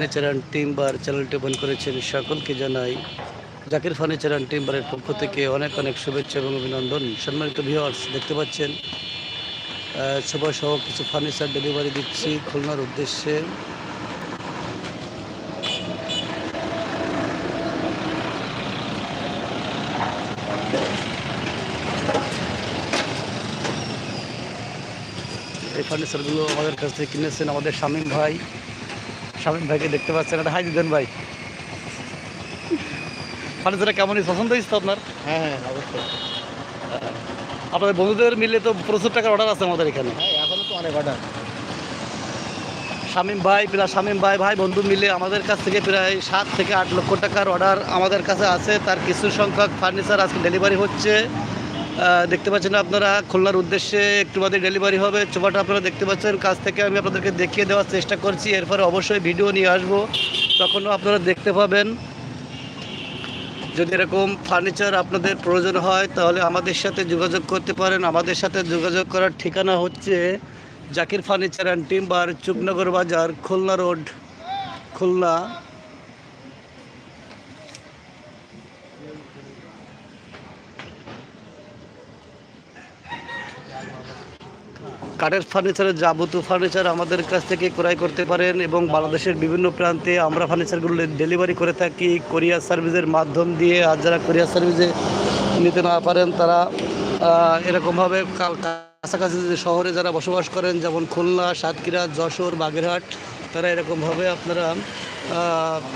Furniture and timber চ্যানেলটি open করেছেন সকলকে জানাই। জাকির ফার্নিচার অ্যান্ড টিম্বারের পক্ষ থেকে অনেক অনেক শুভেচ্ছা এবং অভিনন্দন। সম্মানিত ভিউয়ার্স দেখতে পাচ্ছেন সবাই সহ কিছু ফার্নিচার ডেলিভারি দিচ্ছি খুলনার উদ্দেশ্যে। এই ফার্নিচারগুলো আমাদের কাছ থেকে কিনেছেন আমাদের শামীম ভাই। শামীম ভাইকে দেখতে পাচ্ছেন এটা। হাই দিদেন ভাই। ফার্নিচারটা কেমনই পছন্দ হয়েছে আপনার? হ্যাঁ হ্যাঁ অবশ্যই। আপনাদের বন্ধুদের মিলে তো প্রচুর টাকার অর্ডার আছে আমাদের এখানে। হ্যাঁ এখনও তো অনেক অর্ডার শামীম ভাই প্রায় শামীম ভাই ভাই বন্ধু মিলে আমাদের কাছ থেকে প্রায় সাত থেকে আট লক্ষ টাকার অর্ডার আমাদের কাছে আছে। তার কিছু সংখ্যক ফার্নিচার আজকে ডেলিভারি হচ্ছে। দেখতে পাচ্ছেন আপনারা খুলনার উদ্দেশ্যে একটু বাদে ডেলিভারি হবে। চোপাটা আপনারা দেখতে পাচ্ছেন, কাছ থেকে আমি আপনাদেরকে দেখিয়ে দেওয়ার চেষ্টা করছি। এরপরে অবশ্যই ভিডিও নিয়ে আসব। তখনও আপনারা দেখতে পাবেন। যদি এরকম ফার্নিচার আপনাদের প্রয়োজন হয়, তাহলে আমাদের সাথে যোগাযোগ করতে পারেন। আমাদের সাথে যোগাযোগ করার ঠিকানা হচ্ছে Zakir furniture and timber Chuknagar বাজার, খুলনা রোড, খুলনা। কাঠের ফার্নিচারের যাবতীয় ফার্নিচার আমাদের কাছ থেকে ক্রয় করতে পারেন এবং বাংলাদেশের বিভিন্ন প্রান্তে আমরা ফার্নিচারগুলো ডেলিভারি করে থাকি। কোরিয়ার সার্ভিসের মাধ্যম দিয়ে আর যারা কোরিয়ার সার্ভিসে নিতে না পারেন তারা এরকমভাবে কা- কাছাকাছি যে শহরে যারা বসবাস করেন, যেমন খুলনা, সাতক্ষীরা, যশোর, বাগেরহাট, তারা এরকমভাবে আপনারা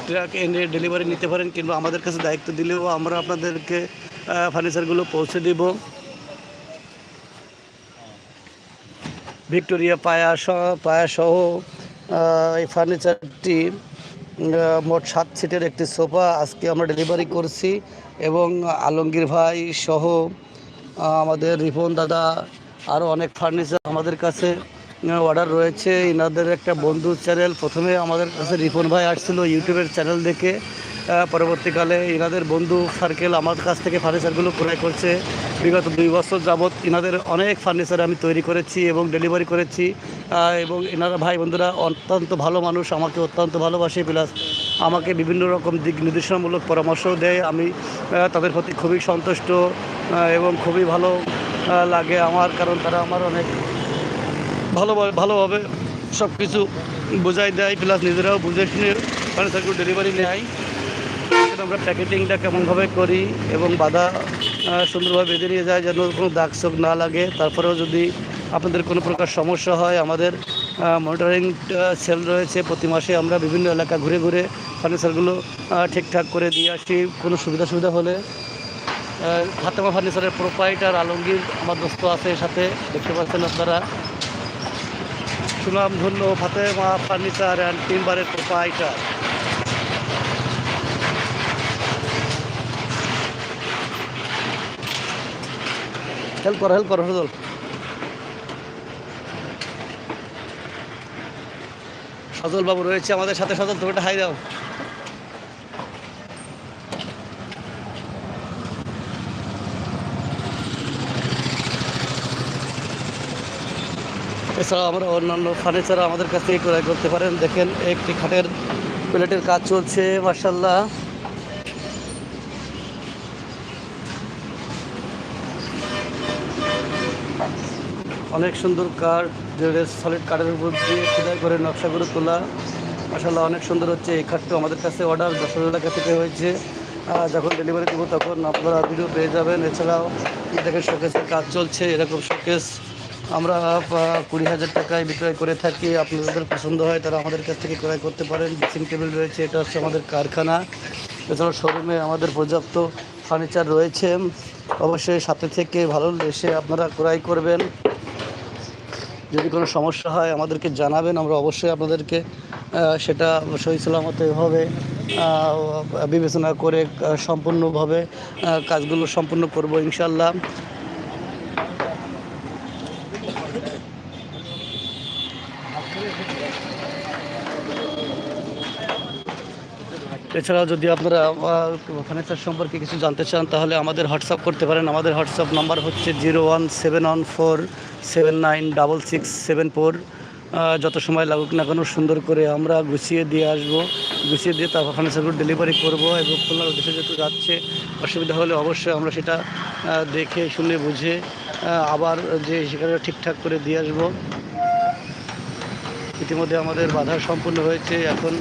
ট্রাক এনে ডেলিভারি নিতে পারেন কিংবা আমাদের কাছে দায়িত্ব দিলেও আমরা আপনাদেরকে ফার্নিচারগুলো পৌঁছে দেব। ভিক্টোরিয়া পায়া সহ পায়া সহ এই ফার্নিচারটি মোট সাত সিটের একটি সোফা আজকে আমরা ডেলিভারি করছি এবং আলমগীর ভাই সহ আমাদের রিপন দাদা আরও অনেক ফার্নিচার আমাদের কাছে অর্ডার রয়েছে। ইনাদের একটা বন্ধু চ্যানেল, প্রথমে আমাদের কাছে রিপন ভাই আসছিল ইউটিউবের চ্যানেল দেখে। পরবর্তীকালে ইনাদের বন্ধু সার্কেল আমার কাছ থেকে ফার্নিচারগুলো ক্রয় করছে। বিগত দুই বছর যাবৎ ইনাদের অনেক ফার্নিচার আমি তৈরি করেছি এবং ডেলিভারি করেছি। এবং এনারা ভাই বন্ধুরা অত্যন্ত ভালো মানুষ, আমাকে অত্যন্ত ভালোবাসে। প্লাস আমাকে বিভিন্ন রকম দিক নির্দেশনামূলক পরামর্শ দেয়। আমি তাদের প্রতি খুবই সন্তুষ্ট এবং খুবই ভালো লাগে আমার। কারণ তারা আমার অনেক ভালোভাবে ভালোভাবে সব কিছু বোঝাই দেয়। প্লাস নিজেরাও বুঝে শুনে ফার্নিচারগুলো ডেলিভারি নেয়। এখানে আমরা প্যাকেটিংটা কেমনভাবে করি এবং বাধা সুন্দরভাবে বেঁধে নিয়ে যায় যেন কোনো দাগ চোখ না লাগে। তারপরেও যদি আপনাদের কোনো প্রকার সমস্যা হয়, আমাদের মনিটরিং সেল রয়েছে। প্রতি মাসে আমরা বিভিন্ন এলাকা ঘুরে ঘুরে ফার্নিচারগুলো ঠিকঠাক করে দিয়ে আসি। কোনো সুবিধা সুবিধা হলে হাতেমা ফার্নিচারের প্রোপাইটার আলমগীর আমার দোস্ত আছে সাথে, দেখতে পাচ্ছেন আপনারা। সুনাম ধন্য ফাতেমা ফার্নিচার অ্যান্ড টিম্বারের প্রোপাইটার হেল্প করো হেল্প করো সজল সজল বাবু রয়েছে আমাদের সাথে। সজল, তুমি হাই দাও। এছাড়াও আমরা অন্যান্য ফার্নিচার আমাদের কাছ থেকে ক্রয় করতে পারেন। দেখেন, একটি খাটের প্লেটের কাজ চলছে মার্শাল্লাহ অনেক সুন্দর কাঠ যেটা সলিড কাঠের উপর দিয়ে খোদাই করে নকশাগুলো তোলা। মাসাল্লাহ অনেক সুন্দর হচ্ছে এই খাটটা আমাদের কাছে অর্ডার দশ এলাকা থেকে হয়েছে। যখন ডেলিভারি দেবো তখন আপনারা ভিডিও পেয়ে যাবেন। এছাড়াও দেখেন শোকেসের কাজ চলছে, এরকম শোকেস আমরা কুড়ি হাজার টাকায় বিক্রয় করে থাকি। আপনাদের পছন্দ হয় তারা আমাদের কাছ থেকে ক্রয় করতে পারেন। ড্রেসিং টেবিল রয়েছে, এটা হচ্ছে আমাদের কারখানা। এছাড়াও শোরুমে আমাদের পর্যাপ্ত ফার্নিচার রয়েছে। অবশ্যই সাথে থেকে ভালো এসে আপনারা ক্রয় করবেন। যদি কোনো সমস্যা হয় আমাদেরকে জানাবেন, আমরা অবশ্যই আপনাদেরকে সেটা সহি সালামত এভাবে বিবেচনা করে সম্পূর্ণভাবে কাজগুলো সম্পূর্ণ করব ইনশাল্লাহ এছাড়াও যদি আপনারা ফার্নিচার সম্পর্কে কিছু জানতে চান, তাহলে আমাদের হোয়াটসঅ্যাপ করতে পারেন। আমাদের হোয়াটসঅ্যাপ নাম্বার হচ্ছে zero one seven one four seven nine double six seven four যত সময় লাগুক না কেন, সুন্দর করে আমরা গুছিয়ে দিয়ে আসব। গুছিয়ে দিয়ে তারপর ফার্নিচারগুলো ডেলিভারি করব এবং খুলনার উদ্দেশ্যে যেহেতু যাচ্ছে, অসুবিধা হলে অবশ্যই আমরা সেটা দেখে, শুনে, বুঝে আবার যে সেখানে ঠিকঠাক করে দিয়ে আসব। ইতিমধ্যে আমাদের বাধা সম্পূর্ণ হয়েছে। এখন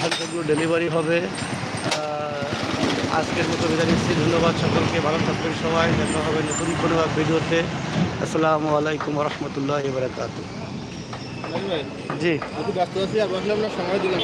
ফার্নিচারগুলো ডেলিভারি হবে। আজকের মতো বিদায় নিচ্ছি। ধন্যবাদ সকলকে। ভালো থাকবেন সবাই। দেখা হবে নতুন কোনো ভিডিওতে। আসসালামু আলাইকুম রহমতুল্লাহ বারকাত জি। আমি ব্যস্ত আছি আর বসলে আপনার সময় দিলাম